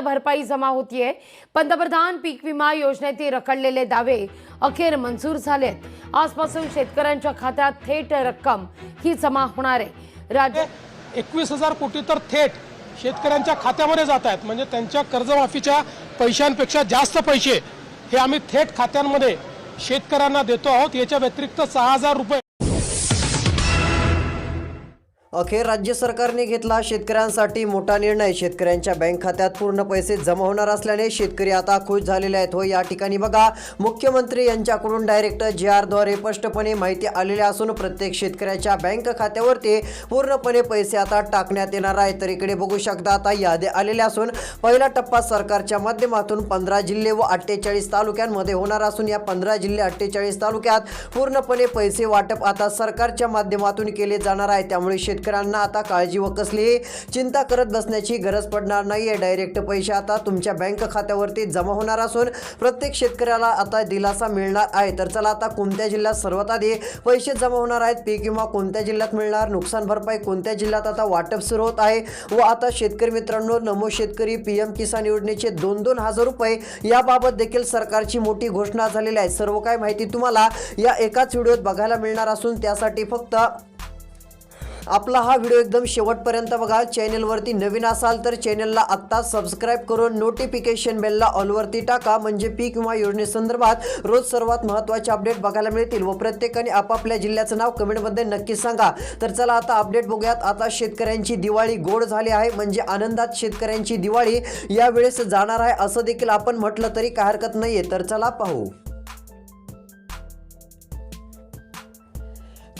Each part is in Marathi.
भरपाई जमा होतीये पंतप्रधान पीक विमा योजनेतील रखडलेले दावे अखेर मंजूर झालेत. आजपासून शेतकऱ्यांच्या खात्यात थेट रक्कम ही जमा होणार आहे. राज्य एकवीस हजार कोटी तर थेट शेतकऱ्यांच्या खात्यामध्ये जात आहेत. म्हणजे त्यांच्या कर्जमाफीच्या पैशांपेक्षा जास्त पैसे हे आम्ही थेट खात्यांमध्ये शेतकऱ्यांना देतो आहोत. याच्या व्यतिरिक्त सहा हजार रुपये अखेर राज्य सरकारने घेतला शेतकऱ्यांसाठी मोठा निर्णय. शेतकऱ्यांच्या बँक खात्यात पूर्ण पैसे जमा होणार असल्याने शेतकरी आता खुश झालेले आहेत. हो या ठिकाणी बघा मुख्यमंत्री यांच्याकडून डायरेक्ट जे आरद्वारे स्पष्टपणे माहिती आलेली असून प्रत्येक शेतकऱ्याच्या बँक खात्यावरती पूर्णपणे पैसे आता टाकण्यात येणार आहे तर इकडे बघू शकता आता यादी आलेल्या असून पहिला टप्पा सरकारच्या माध्यमातून पंधरा जिल्हे व अठ्ठेचाळीस तालुक्यांमध्ये होणार असून या पंधरा जिल्हे अठ्ठेचाळीस तालुक्यात पूर्णपणे पैसे वाटप आता सरकारच्या माध्यमातून केले जाणार आहे. त्यामुळे शेतकऱ्यांना आता काळजी व कसलीही चिंता करत बसण्याची गरज पडणार नाही आहे डायरेक्ट पैसे आता तुमच्या बँक खात्यावरती जमा होणार असून प्रत्येक शेतकऱ्याला आता दिलासा मिळणार आहे. तर चला आता कोणत्या जिल्ह्यात सर्वात आधी पैसे जमा होणार आहेत पीक विमा कोणत्या जिल्ह्यात मिळणार नुकसान भरपाई कोणत्या जिल्ह्यात आता वाटप सुरू होत आहे व आता शेतकरी मित्रांनो नमो शेतकरी पी एम किसान योजनेचे दोन दोन हजार रुपये याबाबत देखील सरकारची मोठी घोषणा झालेली आहे. सर्व काय माहिती तुम्हाला या एकाच व्हिडिओत बघायला मिळणार असून त्यासाठी फक्त आपला हा व्हिडिओ एकदम शेवटपर्यंत बघा. चॅनलवरती नवीन असाल तर चॅनलला आत्ता सबस्क्राईब करून नोटिफिकेशन बेलला ऑलवरती टाका. म्हणजे पीक विमा योजनेसंदर्भात रोज सर्वात महत्त्वाचे अपडेट बघायला मिळतील व प्रत्येकाने आपापल्या जिल्ह्याचं नाव कमेंटमध्ये नक्की सांगा. तर चला आता अपडेट बघूयात. आता शेतकऱ्यांची दिवाळी गोड झाली आहे. म्हणजे आनंदात शेतकऱ्यांची दिवाळी यावेळेस जाणार आहे. असं देखील आपण म्हटलं तरी काय हरकत नाहीये. तर चला पाहू.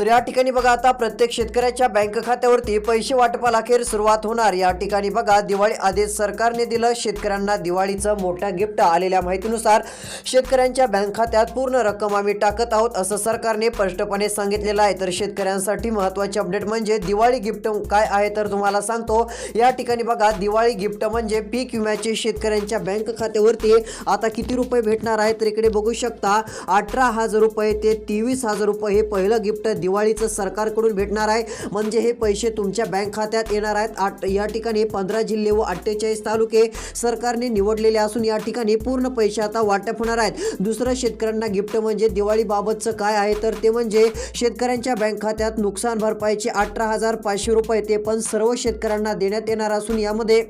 तर या ठिकाणी बघा आता प्रत्येक शेतकऱ्याच्या बँक खात्यावरती पैसे वाटपाला अखेर सुरुवात होणार. या ठिकाणी बघा दिवाळी आदेश सरकारने दिलं. शेतकऱ्यांना दिवाळीचं मोठं गिफ्ट आलेल्या माहितीनुसार शेतकऱ्यांच्या बँक खात्यात पूर्ण रक्कम आम्ही टाकत आहोत असं सरकारने स्पष्टपणे सांगितलेलं आहे. तर शेतकऱ्यांसाठी महत्त्वाचे अपडेट म्हणजे दिवाळी गिफ्ट काय आहे तर तुम्हाला सांगतो. या ठिकाणी बघा दिवाळी गिफ्ट म्हणजे पीक विम्याचे शेतकऱ्यांच्या बँक खात्यावरती आता किती रुपये भेटणार आहे तर इकडे बघू शकता. अठरा हजार रुपये ते तेवीस हजार रुपये हे पहिलं गिफ्ट दिवाळीचं सरकारकडून भेटणार आहे. म्हणजे हे पैसे तुमच्या बँक खात्यात येणार आहेत. आठ या ठिकाणी पंधरा जिल्हे व अठ्ठेचाळीस तालुके सरकारने निवडलेले असून या ठिकाणी पूर्ण पैसे आता वाटप होणार आहेत. दुसरं शेतकऱ्यांना गिफ्ट म्हणजे दिवाळीबाबतचं काय आहे तर ते म्हणजे शेतकऱ्यांच्या बँक खात्यात नुकसान भरपाईचे अठरा हजार पाचशे रुपये ते पण सर्व शेतकऱ्यांना देण्यात येणार असून यामध्ये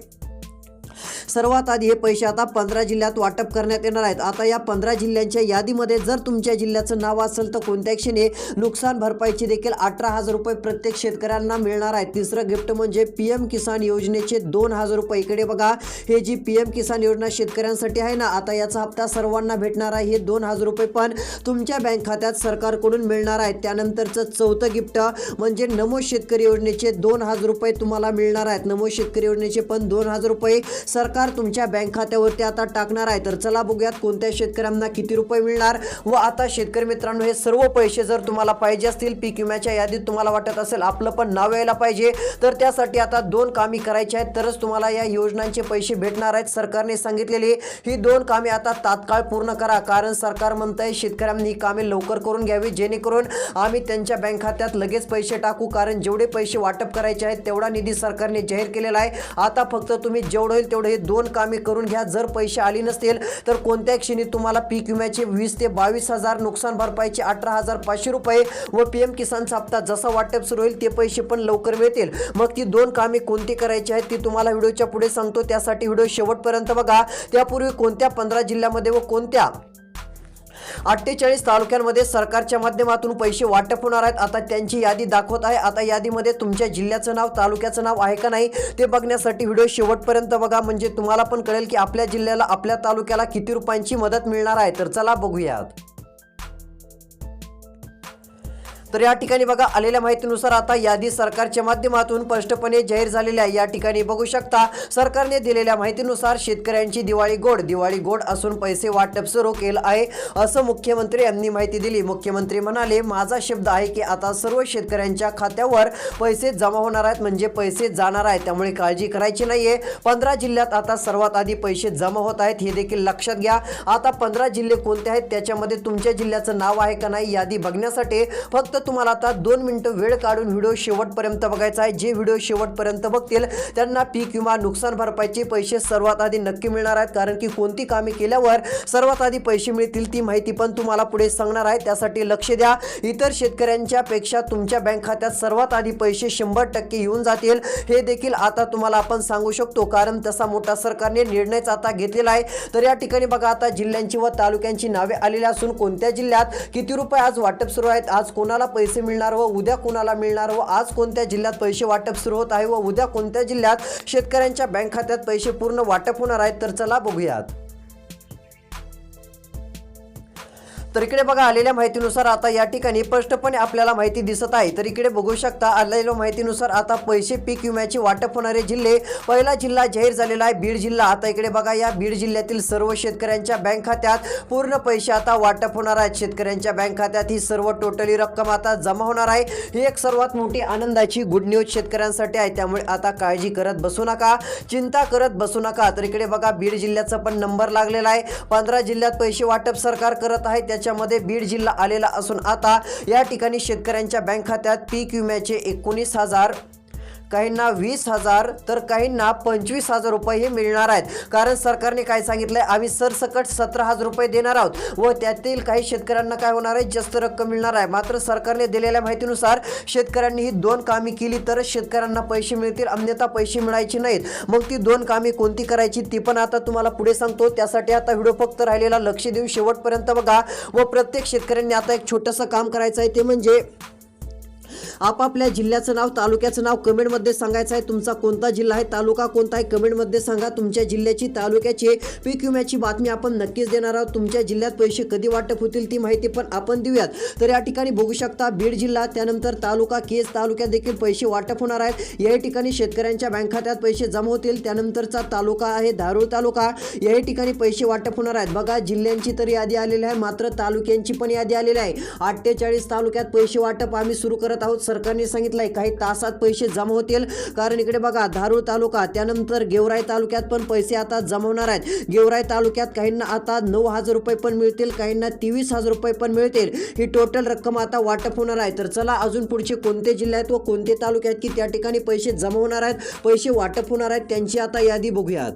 सर्वात आधी हे पैसे आता पंधरा जिल्ह्यात वाटप करण्यात येणार आहेत. आता या पंधरा जिल्ह्यांच्या यादीमध्ये जर तुमच्या जिल्ह्याचं नाव असेल तर कोणत्या क्षणी नुकसान भरपाईची देखील अठरा हजार रुपये प्रत्येक शेतकऱ्यांना मिळणार आहे. तिसरं गिफ्ट म्हणजे पी एम किसान योजनेचे दोन हजार रुपये. इकडे बघा हे जी पी एम किसान योजना शेतकऱ्यांसाठी आहे ना आता याचा हप्ता सर्वांना भेटणार आहे. हे दोन हजार रुपये पण तुमच्या बँक खात्यात सरकारकडून मिळणार आहेत. त्यानंतरचं चौथं गिफ्ट म्हणजे नमो शेतकरी योजनेचे दोन हजार रुपये तुम्हाला मिळणार आहेत. नमो शेतकरी योजनेचे पण दोन हजार रुपये सरकार सरकार तुमच्या बँक खात्यावरती आता टाकणार आहे. तर चला बघूयात कोणत्या शेतकऱ्यांना किती रुपये मिळणार व आता शेतकरी मित्रांनो हे सर्व पैसे जर तुम्हाला पाहिजे असतील पीक विम्याच्या यादीत तुम्हाला वाटत असेल आपलं पण नाव यायला पाहिजे. तर त्यासाठी आता दोन कामे करायची आहेत. तरच तुम्हाला या योजनांचे पैसे भेटणार आहेत. सरकारने सांगितलेली ही दोन कामे आता तात्काळ पूर्ण करा. कारण सरकार म्हणतंय शेतकऱ्यांनी ही कामे लवकर करून घ्यावी जेणेकरून आम्ही त्यांच्या बँक खात्यात लगेच पैसे टाकू. कारण जेवढे पैसे वाटप करायचे आहेत तेवढा निधी सरकारने जाहीर केलेला आहे. आता फक्त तुम्ही जेवढं होईल तेवढे हे दोन कामे करून घ्या. जर पैसे आले नसतील तर कोणत्या क्षणी तुम्हाला पीक विम्याचे वीस ते बावीस हजार नुकसान भरपाईचे अठरा हजार पाचशे रुपये व पी एम किसानचा हप्ता जसा वाटप सुरू होईल ते पैसे पण लवकर मिळतील. मग ती दोन कामे कोणती करायची आहेत ती तुम्हाला व्हिडिओच्या पुढे सांगतो. त्यासाठी व्हिडिओ शेवटपर्यंत बघा. त्यापूर्वी कोणत्या पंधरा जिल्ह्यामध्ये व कोणत्या अठ्ठेचाळीस तालुक्यांमध्ये सरकारच्या माध्यमातून पैसे वाटप होणार आहेत. आता त्यांची यादी दाखवत आहे. आता यादीमध्ये तुमच्या जिल्ह्याचं नाव तालुक्याचं नाव आहे का नाही ते बघण्यासाठी व्हिडिओ शेवटपर्यंत बघा. म्हणजे तुम्हाला पण कळेल की आपल्या जिल्ह्याला आपल्या तालुक्याला किती रुपयांची मदत मिळणार आहे. तर चला बघूयात. तर या ठिकाणी बघा आलेल्या माहितीनुसार आता यादी सरकारच्या माध्यमातून स्पष्टपणे जाहीर झालेल्या आहे. या ठिकाणी बघू शकता सरकारने दिलेल्या माहितीनुसार शेतकऱ्यांची दिवाळी गोड दिवाळी गोड असून पैसे वाटप सुरू केलं आहे असं मुख्यमंत्री यांनी माहिती दिली. मुख्यमंत्री म्हणाले माझा शब्द आहे की आता सर्व शेतकऱ्यांच्या खात्यावर पैसे जमा होणार आहेत म्हणजे पैसे जाणार आहेत. त्यामुळे काळजी करायची नाहीये. पंधरा जिल्ह्यात आता सर्वात आधी पैसे जमा होत आहेत हे देखील लक्षात घ्या. आता पंधरा जिल्हे कोणते आहेत? त्याच्यामध्ये तुमच्या जिल्ह्याचं नाव आहे का नाही? यादी बघण्यासाठी फक्त तुम्हाला आता दोन मिनटं वेळ काढून व्हिडिओ शेवटपर्यंत बघायचा आहे. जे व्हिडिओ शेवटपर्यंत बघतील त्यांना पीक विमा नुकसान भरपाईचे पैसे सर्वात आधी नक्की मिळणार आहेत. कारण की कोणती कामे केल्यावर सर्वात आधी पैसे मिळतील ती माहिती पण तुम्हाला पुढे सांगणार आहे. त्यासाठी लक्ष द्या. इतर शेतकऱ्यांच्या पेक्षा तुमच्या बँक खात्यात सर्वात आधी पैसे शंभर टक्के येऊन जातील. हे देखील आता तुम्हाला आपण सांगू शकतो. कारण तसा मोठा सरकारने निर्णयच आता घेतलेला आहे. तर या ठिकाणी बघा आता जिल्ह्यांची व तालुक्यांची नावे आलेली असून कोणत्या जिल्ह्यात किती रुपये आज वाटप सुरू आहेत आज कोणाला पैसे मिळणार व उद्या कोणाला मिळणार व आज कोणत्या जिल्ह्यात पैसे वाटप सुरू होत आहे व उद्या कोणत्या जिल्ह्यात शेतकऱ्यांच्या बँक खात्यात पैसे पूर्ण वाटप होणार आहेत तर चला बघूयात. तर इकडे बघा आलेल्या माहितीनुसार आता या ठिकाणी स्पष्टपणे आपल्याला माहिती दिसत आहे. तर इकडे बघू शकता आलेल्या माहितीनुसार आता पैसे पीक विम्याचे वाटप होणारे जिल्हे पहिला जिल्हा जाहीर झालेला आहे बीड जिल्हा. आता इकडे बघा या बीड जिल्ह्यातील सर्व शेतकऱ्यांच्या बँक खात्यात पूर्ण पैसे आता वाटप होणार आहेत. शेतकऱ्यांच्या बँक खात्यात ही सर्व टोटली रक्कम आता जमा होणार आहे. ही एक सर्वात मोठी आनंदाची गुड न्यूज शेतकऱ्यांसाठी आहे. त्यामुळे आता काळजी करत बसू नका चिंता करत बसू नका. तर इकडे बघा बीड जिल्ह्याचा पण नंबर लागलेला आहे. पंधरा जिल्ह्यात पैसे वाटप सरकार करत आहे. याच्यामध्ये बीड जिल्हा आलेला असून आता या ठिकाणी शेतकऱ्यांच्या बँक खात्यात पीक विम्याचे एकोणीस हजार काहींना वीस हजार तर काहींना पंचवीस हजार रुपये हे मिळणार आहेत. कारण सरकारने काय सांगितलंय? आम्ही सरसकट सतरा हजार रुपये देणार आहोत. व त्यातील काही शेतकऱ्यांना काय होणार आहे? जास्त रक्कम मिळणार आहे. मात्र सरकारने दिलेल्या माहितीनुसार शेतकऱ्यांनी ही दोन कामे केली तरच शेतकऱ्यांना पैसे मिळतील अन्यथा पैसे मिळायचे नाहीत. मग ती दोन कामे कोणती करायची ती पण आता तुम्हाला पुढे सांगतो. त्यासाठी आता व्हिडिओ फक्त राहिलेला लक्ष देऊन शेवटपर्यंत बघा. व प्रत्येक शेतकऱ्यांनी आता एक छोटंसं काम करायचं आहे ते म्हणजे आपापल्या जिल्ह्याचं नाव तालुक्याचं नाव कमेंटमध्ये सांगायचं आहे. तुमचा कोणता जिल्हा आहे तालुका कोणता आहे कमेंटमध्ये सांगा. तुमच्या जिल्ह्याची तालुक्याची पीक विम्याची बातमी आपण नक्कीच देणार आहोत. तुमच्या जिल्ह्यात पैसे कधी वाटप होतील ती माहिती पण आपण देऊयात. तर या ठिकाणी बघू शकता बीड जिल्हा त्यानंतर तालुका केज तालुक्यात देखील पैसे वाटप होणार आहेत. या ठिकाणी शेतकऱ्यांच्या बँक खात्यात पैसे जमा होतील. त्यानंतरचा तालुका आहे धारूळ तालुका. या ठिकाणी पैसे वाटप होणार आहेत. बघा जिल्ह्यांची तर यादी आलेली आहे मात्र तालुक्यांची पण यादी आलेली आहे. अठ्ठेचाळीस तालुक्यात पैसे वाटप आम्ही सुरू करत आहोत. सरकारने सांगितलंय काही तासात पैसे जमा होतील. कारण इकडे बघा धारूळ तालुका त्यानंतर गेवराई तालुक्यात पण पैसे आता जमवणार आहेत. गेवराई तालुक्यात काहींना आता नऊ हजार रुपये पण मिळतील काहींना तेवीस हजार रुपये पण मिळतील. ही टोटल रक्कम आता वाटप होणार आहे. तर चला अजून पुढचे कोणते जिल्हे आहेत व कोणते तालुके आहेत की त्या ठिकाणी पैसे जमा होणार आहेत पैसे वाटप होणार आहेत त्यांची आता यादी बघूयात.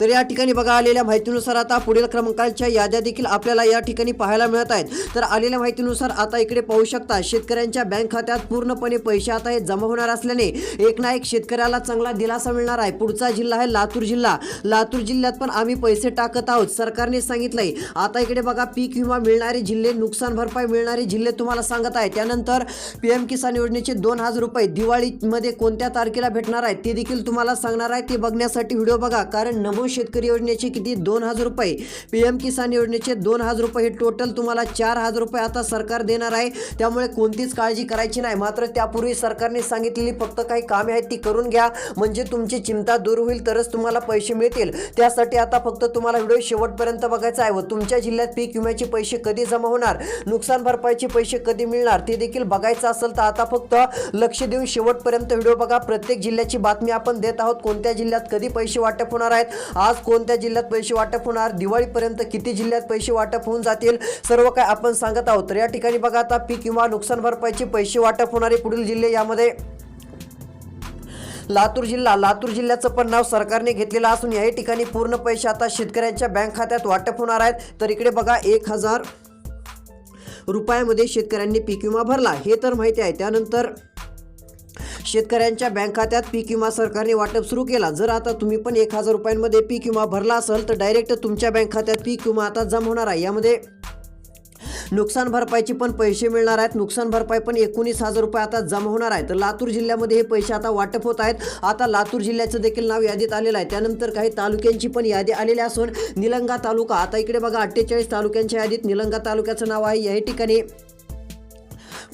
तर या ठिकाणी बघा आलेल्या माहितीनुसार आता पुढील क्रमांकाच्या याद्या देखील आपल्याला या ठिकाणी पाहायला मिळत आहेत. तर आलेल्या माहितीनुसार आता इकडे पाहू शकता शेतकऱ्यांच्या बँक खात्यात पूर्णपणे पैसे आता हे जमा होणार असल्याने एक ना एक शेतकऱ्याला चांगला दिलासा मिळणार आहे. पुढचा जिल्हा आहे लातूर जिल्हा. लातूर जिल्ह्यात पण आम्ही पैसे टाकत आहोत सरकारने सांगितलंय. आता इकडे बघा पीक विमा मिळणारे जिल्हे नुकसान भरपाई मिळणारे जिल्हे तुम्हाला सांगत आहे. त्यानंतर पी एम किसान योजनेचे दोन हजार रुपये दिवाळीमध्ये कोणत्या तारखेला भेटणार आहे ते देखील तुम्हाला सांगणार आहे. ते बघण्यासाठी व्हिडिओ बघा कारण नमो शेतकरी योजनेचे किती? दोन हजार रुपये. पी एम किसान योजनेचे दोन हजार रुपये. हे टोटल तुम्हाला चार हजार रुपये आता सरकार देणार आहे. त्यामुळे कोणतीच काळजी करायची नाही. मात्र त्यापूर्वी सरकारने सांगितलेली फक्त काही कामे आहेत ती करून घ्या. म्हणजे तुमची चिंता दूर होईल तरच तुम्हाला पैसे मिळतील. त्यासाठी आता फक्त तुम्हाला व्हिडिओ शेवटपर्यंत बघायचा आहे व तुमच्या जिल्ह्यात पीक विम्याचे पैसे कधी जमा होणार? नुकसान भरपाईचे पैसे कधी मिळणार? ते देखील बघायचं असेल तर आता फक्त लक्ष देऊन शेवटपर्यंत व्हिडिओ बघा. प्रत्येक जिल्ह्याची बातमी आपण देत आहोत. कोणत्या जिल्ह्यात कधी पैसे वाटप होणार आहेत? आज कोणत्या जिल्ह्यात पैसे वाटप होणार? दिवाळीपर्यंत किती जिल्ह्यात पैसे वाटप होऊन जातील? सर्व काय आपण सांगत आहोत. तर या ठिकाणी बघा आता पीक किंवा नुकसान भरपाईचे पैसे वाटप होणारे पुढील जिल्हे यामध्ये. लातूर जिल्हा लातूर जिल्ह्याचं पण नाव सरकारने घेतलेलं असून याही ठिकाणी पूर्ण पैसे आता शेतकऱ्यांच्या बँक खात्यात वाटप होणार आहेत. तर इकडे बघा एक हजार रुपयामध्ये शेतकऱ्यांनी पीक विमा भरला. हे तर माहिती आहे. त्यानंतर शेतकऱ्यांच्या बँक खात्यात पीक विमा सरकारने वाटप सुरू केला. जर आता तुम्ही पण एक हजार रुपयांमध्ये पीक विमा भरला असेल तर डायरेक्ट तुमच्या बँक खात्यात पीक विमा आता जमा होणार आहे. यामध्ये नुकसान भरपाईचे पण पैसे मिळणार आहेत. नुकसान भरपाई पण एकोणीस हजार रुपये आता जमा होणार आहे. तर लातूर जिल्ह्यामध्ये हे पैसे आता वाटप होत आहेत. आता लातूर जिल्ह्याचं देखील नाव यादीत आलेलं आहे. त्यानंतर काही तालुक्यांची पण यादी आलेली असून निलंगा तालुका आता इकडे बघा अठ्ठेचाळीस तालुक्यांच्या यादीत निलंगा तालुक्याचं नाव आहे. या ठिकाणी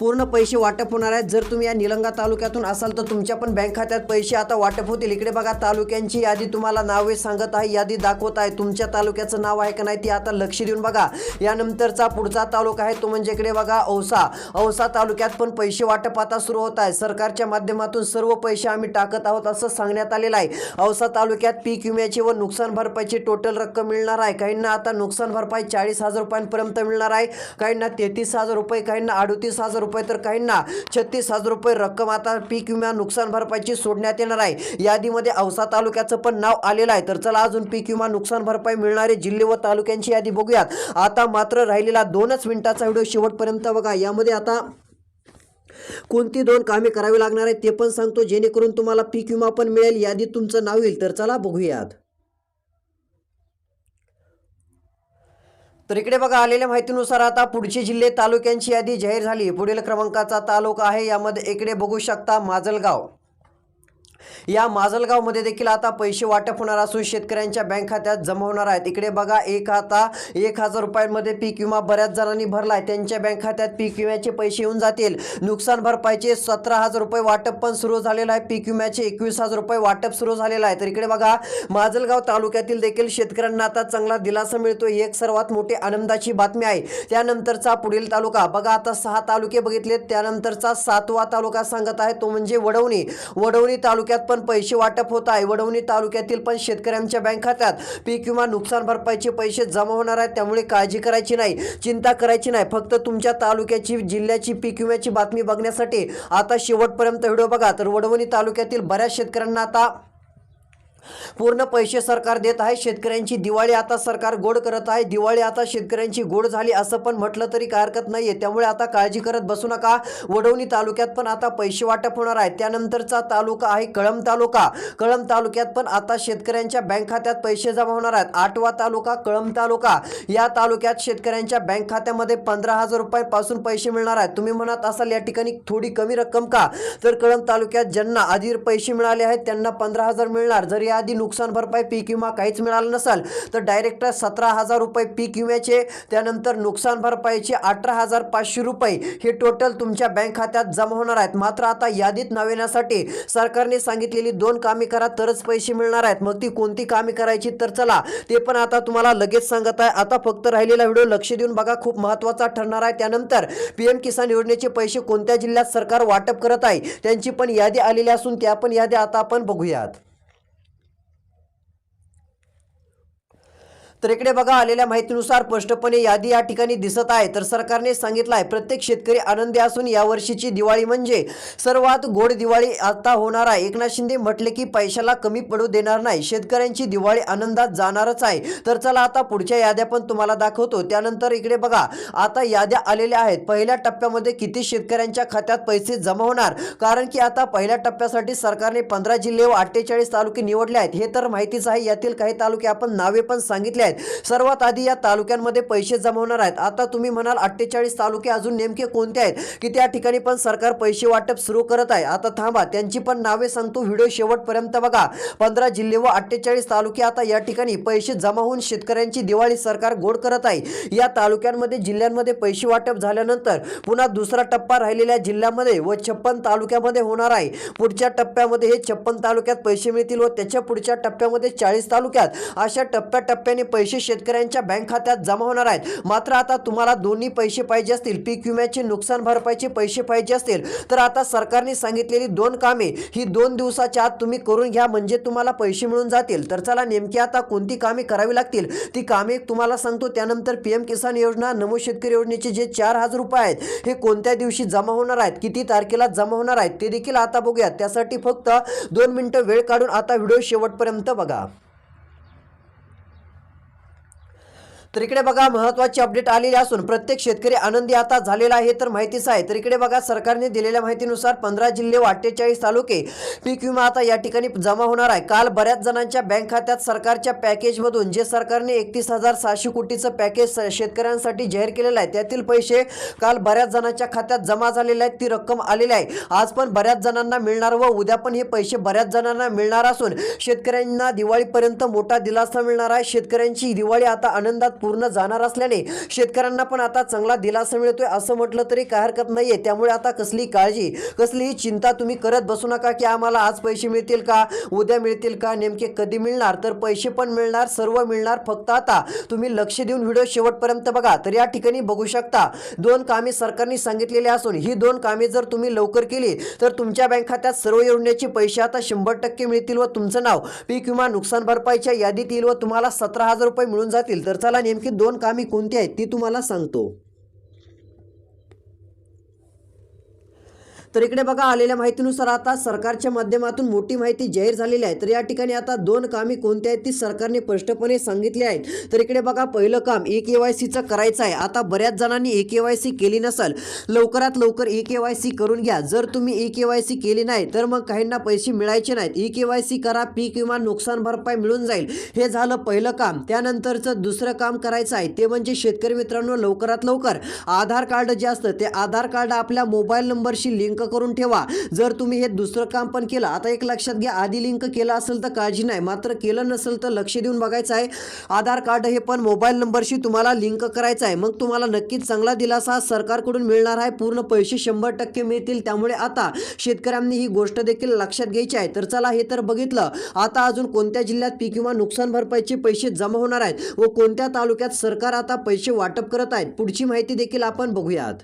पूर्ण पैसे वाटप होणार आहेत. जर तुम्ही या निलंगा तालुक्यातून असाल तर तुमच्या पण बँक खात्यात पैसे आता वाटप होतील. इकडे बघा तालुक्यांची यादी तुम्हाला नावे सांगत आहे यादी दाखवत आहे. तुमच्या तालुक्याचं नाव आहे का नाही ते आता लक्ष देऊन बघा. यानंतरचा पुढचा तालुका आहे तो म्हणजे इकडे बघा औसा. औसा तालुक्यात पण पैसे वाटप आता सुरू होत आहे. सरकारच्या माध्यमातून सर्व पैसे आम्ही टाकत आहोत असं सांगण्यात आलेलं आहे. औसा तालुक्यात पीक विम्याची व नुकसान भरपाईची टोटल रक्कम मिळणार आहे. काहींना आता नुकसान भरपाई चाळीस हजार रुपयांपर्यंत मिळणार आहे. काहींना तेहतीस हजार रुपये काहींना अडतीस हजार रुपये रुपये तर काहींना. छत्तीस हजार रुपये रक्कम आता पीक विमा नुकसान भरपाईची सोडण्यात येणार आहे. यादीमध्ये औसा तालुक्याचं पण नाव आलेलं आहे. तर चला अजून पीक विमा नुकसान भरपाई मिळणारे जिल्हे व तालुक्यांची यादी बघूयात. आता मात्र राहिलेला दोनच मिनिटाचा व्हिडिओ शेवटपर्यंत बघा. यामध्ये आता कोणती दोन कामे करावी लागणार आहे ते पण सांगतो. जेणेकरून तुम्हाला पीक विमा पण मिळेल. यादीत तुमचं नाव येईल. तर चला बघूयात. तर इकडे बघा आलेल्या माहितीनुसार आता पुढचे जिल्हे तालुक्यांची यादी जाहीर झाली. पुढील क्रमांकाचा तालुका आहे यामध्ये इकडे बघू शकता माजलगाव. या माजलगावमध्ये देखील आता पैसे वाटप होणार असून शेतकऱ्यांच्या बँक खात्यात जमा होणार आहेत. इकडे बघा एक आता एक हजार रुपयांमध्ये पीक विमा बऱ्याच जणांनी भरला आहे त्यांच्या बँक खात्यात पीक विम्याचे पैसे येऊन जातील. नुकसान भरपाईचे सतरा हजार रुपये वाटप पण सुरू झालेलं आहे. पीक विम्याचे एकवीस हजार रुपये वाटप सुरू झालेलं आहे. तर इकडे बघा माजलगाव तालुक्यातील देखील शेतकऱ्यांना आता चांगला दिलासा मिळतो ही एक सर्वात मोठी आनंदाची बातमी आहे. त्यानंतरचा पुढील तालुका बघा आता सहा तालुके बघितले त्यानंतरचा सातवा तालुका सांगत आहे तो म्हणजे वडवणी. वडवणी तालुक्यात पण पैसे वाटप होत आहे. वडवणी तालुक्यातील पण शेतकऱ्यांच्या बँक खात्यात पीक विमा नुकसान भरपाईचे पैसे जमा होणार आहेत. त्यामुळे काळजी करायची नाही चिंता करायची नाही. फक्त तुमच्या तालुक्याची जिल्ह्याची पीक विम्याची बातमी बघण्यासाठी आता शेवटपर्यंत व्हिडिओ बघा. तर वडवणी तालुक्यातील बऱ्याच शेतकऱ्यांना आता पूर्ण पैसे सरकार देत आहे शेतकऱ्यांची दिवाळी आता सरकार गोड करत आहे दिवाळी आता शेतकऱ्यांची गोड झाली असं पण म्हटलं तरी काय हरकत नाहीये. त्यामुळे आता काळजी करत बसू नका. वडवणी तालुक्यात पण आता पैसे वाटप होणार आहे. त्यानंतरचा तालुका आहे कळंब तालुका. कळंब तालुक्यात पण आता शेतकऱ्यांच्या बँक खात्यात पैसे जमा होणार आहेत. आठवा तालुका कळंब तालुका. या तालुक्यात शेतकऱ्यांच्या बँक खात्यामध्ये पंधरा हजार रुपयापासून पैसे मिळणार आहेत. तुम्ही म्हणत असाल या ठिकाणी थोडी कमी रक्कम का? तर कळंब तालुक्यात ज्यांना आधी पैसे मिळाले आहेत त्यांना पंधरा हजार मिळणार. जर याआधी नुकसान भरपाई पीक विमा काहीच मिळालं नसेल तर डायरेक्ट सतरा हजार रुपये पीक विम्याचे त्यानंतर नुकसान भरपाईचे अठरा हजार पाचशे रुपये हे टोटल तुमच्या बँक खात्यात जमा होणार आहेत. मात्र आता यादीत नाव येण्यासाठी सरकारने सांगितलेली दोन कामे करा तरच पैसे मिळणार आहेत. मग ती कोणती कामे करायची तर चला ते पण आता तुम्हाला लगेच सांगत आहे. आता फक्त राहिलेला व्हिडिओ लक्ष देऊन बघा खूप महत्त्वाचा ठरणार आहे. त्यानंतर पीएम किसान योजनेचे पैसे कोणत्या जिल्ह्यात सरकार वाटप करत आहे त्यांची पण यादी आलेली असून त्या पण यादी आता आपण बघूयात. तर इकडे बघा आलेल्या माहितीनुसार स्पष्टपणे यादी या ठिकाणी दिसत आहे. तर सरकारने सांगितलं आहे प्रत्येक शेतकरी आनंदी असून यावर्षीची दिवाळी म्हणजे सर्वात गोड दिवाळी आता होणार आहे. एकनाथ शिंदे म्हटले की पैशाला कमी पडू देणार नाही. शेतकऱ्यांची दिवाळी आनंदात जाणारच आहे. तर चला आता पुढच्या याद्या पण तुम्हाला दाखवतो. त्यानंतर इकडे बघा आता याद्या आलेल्या आहेत. पहिल्या टप्प्यामध्ये किती शेतकऱ्यांच्या खात्यात पैसे जमा होणार? कारण की आता पहिल्या टप्प्यासाठी सरकारने पंधरा जिल्हे व अठ्ठेचाळीस तालुके निवडले आहेत. हे तर माहितीच आहे. यातील काही तालुके आपण नावे पण सांगितले आहेत. सर्वात आधी या तालुक्यांमध्ये पैसे जमा होणार आहेत. आता तुम्ही म्हणाल अठ्ठेचाळीस तालुके अजून नेमके कोणते आहेत? की त्या ठिकाणी पण सरकार पैसे वाटप सुरू करत आहे. आता थांबा त्यांची पण नावे सांगतो. व्हिडिओ शेवटपर्यंत बघा. पंधरा जिल्हे व अठ्ठेचाळीस तालुके आता या ठिकाणी पैसे जमा होऊन शेतकऱ्यांची दिवाळी सरकार गोड करत आहे. या तालुक्यांमध्ये जिल्ह्यांमध्ये पैसे वाटप झाल्यानंतर पुन्हा दुसरा टप्पा राहिलेल्या जिल्ह्यामध्ये व छप्पन तालुक्यामध्ये होणार आहे. पुढच्या टप्प्यामध्ये हे छप्पन तालुक्यात पैसे मिळतील व त्याच्या पुढच्या टप्प्यामध्ये चाळीस तालुक्यात. अशा टप्प्याटप्प्याने पैसे पैसे शेतकऱ्यांच्या बँक खात्यात जमा होणार आहेत. मात्र आता तुम्हाला दोन्ही पैसे पाहिजे असतील. पीक विम्याचे नुकसान भरपाईचे पैसे पाहिजे असतील. तर आता सरकारने सांगितलेली दोन कामे ही दोन दिवसाच्या आत तुम्ही करून घ्या म्हणजे तुम्हाला पैसे मिळून जातील. तर चला नेमकी आता कोणती कामे करावी लागतील? ती कामे तुम्हाला सांगतो त्यानंतर पीएम किसान योजना नमो शेतकरी योजनेचे जे चार हजार रुपये आहेत हे कोणत्या दिवशी जमा होणार आहेत? किती तारखेला जमा होणार आहेत? ते देखील आता बघूयात. त्यासाठी फक्त दोन मिनिटं वेळ काढून आता व्हिडिओ शेवटपर्यंत बघा. तर इकडे बघा महत्वाची अपडेट आलेली असून प्रत्येक शेतकरी आनंदी आता झालेला आहे तर माहितीच आहे. तर इकडे बघा सरकारने दिलेल्या माहितीनुसार पंधरा जिल्हे व अठ्ठेचाळीस तालुके पीक विमा आता या ठिकाणी जमा होणार आहे. काल बऱ्याच जणांच्या बँक खात्यात सरकारच्या पॅकेजमधून जे सरकारने एकतीस हजार सहाशे कोटीचं पॅकेज शेतकऱ्यांसाठी जाहीर केलेलं आहे त्यातील पैसे काल बऱ्याच जणांच्या खात्यात जमा झालेले आहेत ती रक्कम आलेली आहे. आज पण बऱ्याच जणांना मिळणार व उद्या पण हे पैसे बऱ्याच जणांना मिळणार असून शेतकऱ्यांना दिवाळीपर्यंत मोठा दिलासा मिळणार आहे. शेतकऱ्यांची दिवाळी आता आनंदात पूर्ण जाणार असल्याने शेतकऱ्यांना पण आता चांगला दिलासा मिळतोय असं म्हटलं तरी काय हरकत नाहीये. त्यामुळे आता कसली काळजी कसलीही चिंता तुम्ही करत बसू नका की आम्हाला आज पैसे मिळतील का उद्या मिळतील का नेमके कधी मिळणार? तर पैसे पण मिळणार सर्व मिळणार. फक्त आता तुम्ही लक्ष देऊन व्हिडिओ शेवटपर्यंत बघा. तर या ठिकाणी बघू शकता दोन कामे सरकारने सांगितलेली असून ही दोन कामे जर तुम्ही लवकर केली तर तुमच्या बँक खात्यात सर्व योजनेचे पैसे आता शंभर टक्के मिळतील व तुमचं नाव पीक विमा नुकसान भरपाईच्या यादीत येईल व तुम्हाला सतरा हजार रुपये मिळून जातील. तर चला नेमकी दोन कामे कोणती आहेत ती तुम्हाला सांगतो. तर इकडे बघा आलेल्या माहितीनुसार आता सरकारच्या माध्यमातून मोठी माहिती जाहीर झालेली आहे. तर या ठिकाणी आता दोन कामे कोणती आहेत ती सरकारने स्पष्टपणे सांगितली आहेत. तर इकडे बघा पहिलं काम ई के वाय सीचं करायचं आहे. आता बऱ्याच जणांनी ई के वाय सी केली नसेल लवकरात लवकर ई के वाय सी करून घ्या. जर तुम्ही ई के वाय सी केली नाही तर मग काहींना पैसे मिळायचे नाहीत. ई के वाय सी करा पीक विमा नुकसान भरपाई मिळून जाईल. हे झालं पहिलं काम. त्यानंतरचं दुसरं काम करायचं आहे ते म्हणजे शेतकरी मित्रांनो लवकरात लवकर आधार कार्ड जे असतं ते आधार कार्ड आपल्या मोबाईल नंबरशी लिंक करून ठेवा. जर तुम्ही हे दुसरं काम पण केलं आता एक लक्षात घ्या आधी लिंक केलं असेल तर काळजी नाही. मात्र केलं नसेल तर लक्ष देऊन बघायचं आहे. आधार कार्ड हे पण मोबाईल नंबरशी तुम्हाला लिंक करायचं आहे. मग तुम्हाला नक्कीच चांगला दिलासा सरकारकडून मिळणार आहे. पूर्ण पैसे शंभर टक्के मिळतील. त्यामुळे आता शेतकऱ्यांनी ही गोष्ट देखील लक्षात घ्यायची आहे. तर चला हे तर बघितलं. आता अजून कोणत्या जिल्ह्यात पीक किंवा नुकसान भरपाईचे पैसे जमा होणार आहेत व कोणत्या तालुक्यात सरकार आता पैसे वाटप करत आहेत? पुढची माहिती देखील आपण बघूयात.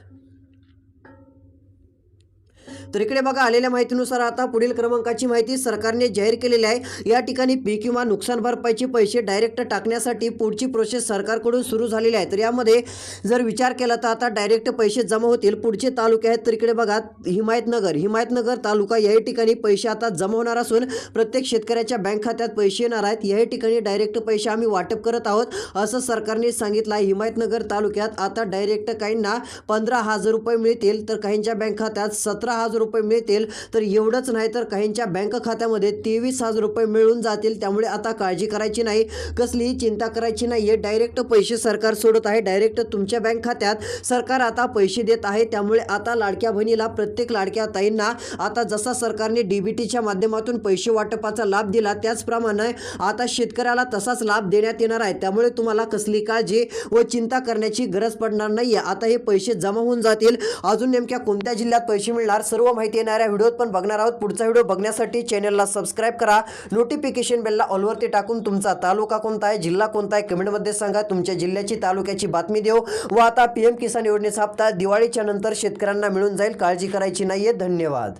तर इकडे बघा आलेल्या माहितीनुसार आता पुढील क्रमांकाची माहिती सरकारने जाहीर केलेली आहे. या ठिकाणी पीक विमा नुकसान भरपाईचे पैसे डायरेक्ट टाकण्यासाठी पुढची प्रोसेस सरकारकडून सुरू झालेली आहे. तर यामध्ये जर विचार केला तर आता डायरेक्ट पैसे जमा होतील. पुढचे तालुके आहेत तर इकडे बघा हिमायतनगर. हिमायतनगर तालुका याही ठिकाणी पैसे आता जमा होणार असून प्रत्येक शेतकऱ्याच्या बँक खात्यात पैसे येणार आहेत. याही ठिकाणी डायरेक्ट पैसे आम्ही वाटप करत आहोत असं सरकारने सांगितलं आहे. हिमायतनगर तालुक्यात आता डायरेक्ट काहींना पंधरा हजार रुपये मिळतील तर काहींच्या बँक खात्यात सतरा हजार रुपये मिळतील तर एवढंच नाही तर काहींच्या बँक खात्यामध्ये तेवीस हजार रुपये मिळून जातील. त्यामुळे आता काळजी करायची नाही. कसलीही चिंता करायची नाही आहे डायरेक्ट पैसे सरकार सोडत आहे. डायरेक्ट तुमच्या बँक खात्यात सरकार आता पैसे देत आहे. त्यामुळे आता लाडक्या बहिणीला प्रत्येक लाडक्या ताईंना आता जसा सरकारने डीबीटीच्या माध्यमातून पैसे वाटपाचा लाभ दिला त्याचप्रमाणे आता शेतकऱ्याला तसाच लाभ देण्यात येणार आहे. त्यामुळे तुम्हाला कसली काळजी व चिंता करण्याची गरज पडणार नाही आहे आता हे पैसे जमा होऊन जातील. अजून नेमक्या कोणत्या जिल्ह्यात पैसे मिळणार सर्व माहिती येणाऱ्या व्हिडिओत पण बघणार आहोत. पुढचा व्हिडिओ बघण्यासाठी चॅनलला सबस्क्राईब करा. नोटिफिकेशन बेलला ऑलवरती टाकून तुमचा तालुका कोणता आहे जिल्हा कोणता आहे कमेंटमध्ये सांगा. तुमच्या जिल्ह्याची तालुक्याची बातमी देऊ. व आता पी एम किसान योजनेचा हप्ता दिवाळीच्या नंतर शेतकऱ्यांना मिळून जाईल. काळजी करायची नाहीये. धन्यवाद.